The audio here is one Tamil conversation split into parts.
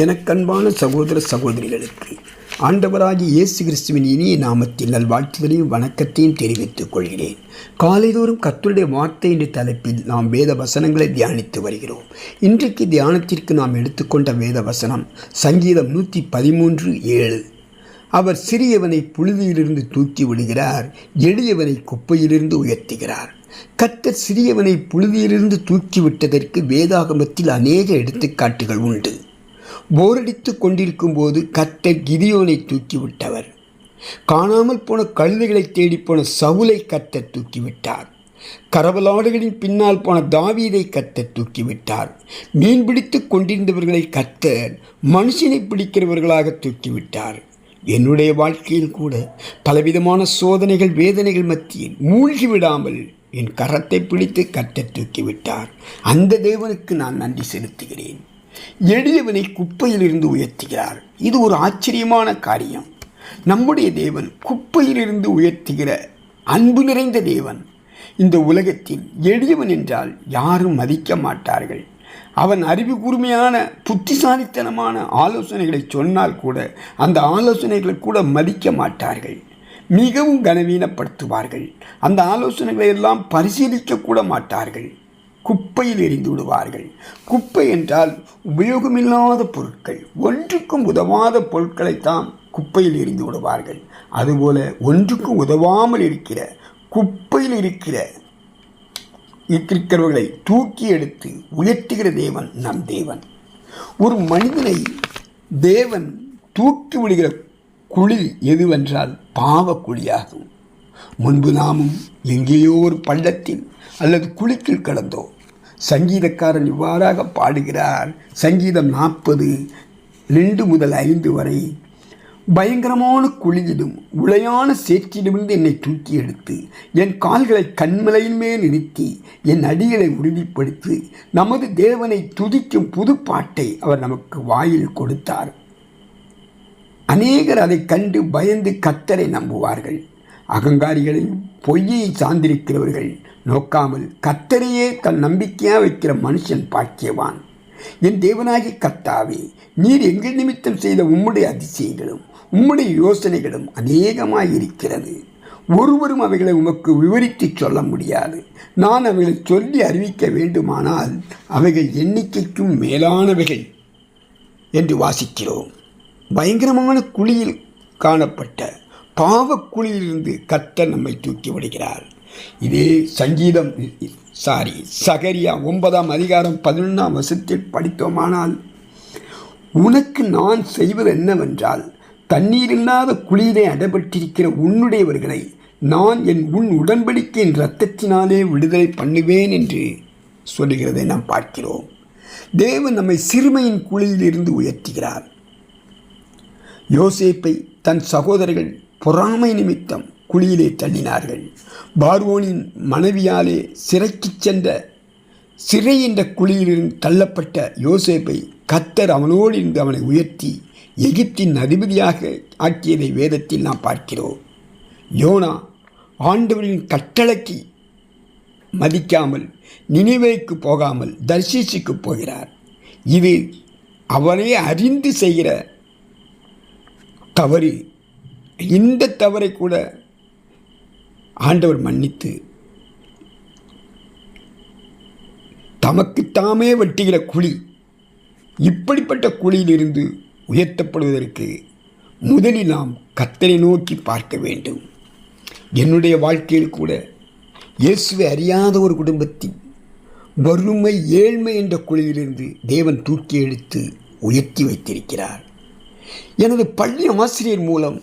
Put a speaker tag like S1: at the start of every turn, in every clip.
S1: எனக்கன்பான சகோதர சகோதரிகளுக்கு ஆண்டவராகி இயேசு கிறிஸ்துவின் இனிய நாமத்தில் நல்வாழ்த்துதலையும் வணக்கத்தையும் தெரிவித்துக் கொள்கிறேன். காலைதோறும் கத்தருடைய வார்த்தை என்ற தலைப்பில் நாம் வேத வசனங்களை தியானித்து வருகிறோம். இன்றைக்கு தியானத்திற்கு நாம் எடுத்துக்கொண்ட வேத வசனம் சங்கீதம் நூற்றி பதிமூன்று ஏழு. அவர் சிறியவனை புழுதியிலிருந்து தூக்கி விடுகிறார் எளியவனை குப்பையிலிருந்து உயர்த்துகிறார். கத்தர் சிறியவனை புழுதியிலிருந்து தூக்கிவிட்டதற்கு வேதாகமத்தில் அநேக எடுத்துக்காட்டுகள் உண்டு. போரடித்துக் கொண்டிருக்கும் போது கத்தர் கிதியோனை தூக்கிவிட்டவர். காணாமல் போன கழுதைகளை தேடிப்போன சவுலை கர்த்தர் தூக்கிவிட்டார். கரவலாடுகளின் பின்னால் போன தாவீதை கர்த்தர் தூக்கிவிட்டார். மீன் பிடித்துக் கொண்டிருந்தவர்களை கத்தர் மனுஷனை பிடிக்கிறவர்களாக தூக்கிவிட்டார். என்னுடைய வாழ்க்கையில் கூட பலவிதமான சோதனைகள் வேதனைகள் மத்தியில் மூழ்கி விடாமல் என் கரத்தை பிடித்து கட்ட தூக்கிவிட்டார். அந்த தேவனுக்கு நான் நன்றி செலுத்துகிறேன். எளியவனை குப்பையிலிருந்து உயர்த்துகிறார். இது ஒரு ஆச்சரியமான காரியம். நம்முடைய தேவன் குப்பையிலிருந்து உயர்த்துகிற அன்பு நிறைந்த தேவன். இந்த உலகத்தில் எளியவன் என்றால் யாரும் மதிக்க மாட்டார்கள். அவன் அறிவு கூர்மையான புத்திசாலித்தனமான ஆலோசனைகளை சொன்னால் கூட அந்த ஆலோசனைகளை கூட மதிக்க மாட்டார்கள். மிகவும் கனவீனப்படுத்துவார்கள். அந்த ஆலோசனைகளை எல்லாம் பரிசீலிக்க கூட மாட்டார்கள். குப்பையில் எரிந்து விடுவார்கள். குப்பை என்றால் உபயோகமில்லாத பொருட்கள். ஒன்றுக்கும் உதவாத பொருட்களைத்தான் குப்பையில் எரிந்து விடுவார்கள். அதுபோல ஒன்றுக்கும் உதவாமல் இருக்கிற குப்பையில் இருக்கிற இருக்கிறவர்களை தூக்கி எடுத்து உயர்த்துகிற தேவன் நம் தேவன். ஒரு மனிதனை தேவன் தூக்கி விடுகிற குழி எதுவென்றால் பாவ குழியாகும் முன்பு நாமும் எங்கேயோ ஒரு பள்ளத்தில் அல்லது குளிக்கில் கடந்தோம். சங்கீதக்காரன் இவ்வாறாக பாடுகிறார். சங்கீதம் நாற்பது ரெண்டு முதல் ஐந்து வரை பயங்கரமான குழியிலும் உளையான சேற்றிலிருந்து என்னை தூக்கி எடுத்து என் கால்களை கண்மலையின் மேல் நிறுத்தி என் அடிகளை உறுதிப்படுத்தி நமது தேவனை துதிக்கும் புது பாட்டை அவர் நமக்கு வாயில் கொடுத்தார். அநேகர் அதை கண்டு பயந்து கத்தரை நம்புவார்கள். அகங்காரிகளையும் பொய்யை சார்ந்திருக்கிறவர்கள் நோக்காமல் கத்தரையே தன் நம்பிக்கையாக வைக்கிற மனுஷன் பாக்கியவான். என் தேவனாகி கத்தாவே நீர் எங்கள் நிமித்தம் செய்த உம்முடைய அதிசயங்களும் உம்முடைய யோசனைகளும் அநேகமாக இருக்கிறது. ஒருவரும் அவைகளை உமக்கு விவரித்து சொல்ல முடியாது. நான் அவைகளை சொல்லி அறிவிக்க வேண்டுமானால் அவைகள் எண்ணிக்கைக்கும் மேலானவைகள் என்று வாசிக்கிறோம். பயங்கரமான குழியில் காணப்பட்ட பாவக்குழியிலிருந்து கர்த்தர் நம்மை தூக்கி விடுகிறார் இதே சங்கீதம் சாரி சகரியா ஒன்பதாம் அதிகாரம் பதினொன்றாம் வருஷத்தில் படித்தோமானால் உனக்கு நான் செய்வது என்னவென்றால் தண்ணீர் இல்லாத குளிரை அடைபட்டிருக்கிற உன்னுடையவர்களை நான் என் உன் உடன்படிக்கையின் இரத்தத்தினாலே விடுதலை பண்ணுவேன் என்று சொல்லுகிறதை நாம் பார்க்கிறோம். தேவன் நம்மை சிறுமையின் குழியிலிருந்து உயர்த்துகிறார். யோசேப்பை தன் சகோதரர்கள் பொறாமை நிமித்தம் குழியிலே தள்ளினார்கள். பார்வோனின் மனைவியாலே சிறைக்கு சென்ற சிறை என்ற குழியிலிருந்து தள்ளப்பட்ட யோசேப்பை கத்தர் அவனோடு இருந்து அவனை உயர்த்தி எகிப்தின் அதிபதியாக ஆக்கியதை வேதத்தில் நாம் பார்க்கிறோம். யோனா ஆண்டவரின் கட்டளைக்கு மதிக்காமல் நினைவைக்கு போகாமல் தர்சிசுக்கு போகிறார். இது அவனே அறிந்து செய்கிற தவறு. இந்த தவறை கூட ஆண்டவர் மன்னித்து தமக்குத்தாமே வெட்டுகிற குழி இப்படிப்பட்ட குழியிலிருந்து உயர்த்தப்படுவதற்கு முதலில் நாம் கத்தரை நோக்கி பார்க்க வேண்டும். என்னுடைய வாழ்க்கையில் கூட இயேசுவை அறியாத ஒரு குடும்பத்தின் வறுமை ஏழ்மை என்ற குழியிலிருந்து தேவன் தூக்கி எடுத்து உயர்த்தி வைத்திருக்கிறார். எனது பள்ளி ஆசிரியர் மூலம்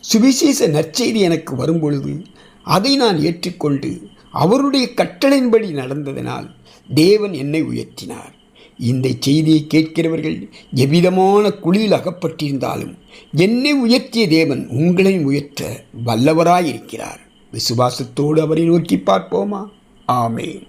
S1: சுவிசேஷ நற்செய்தி எனக்கு வரும்பொழுது அதை நான் ஏற்றுக்கொண்டு அவருடைய கட்டளையின்படி நடந்ததனால் தேவன் என்னை உயர்த்தினார். இந்த செய்தியை கேட்கிறவர்கள் எவ்விதமான குழியில் அகப்பட்டிருந்தாலும் என்னை உயர்த்திய தேவன் உங்களையும் உயர்த்த வல்லவராயிருக்கிறார். விசுவாசத்தோடு அவரை நோக்கி பார்ப்போமா? ஆமேன்.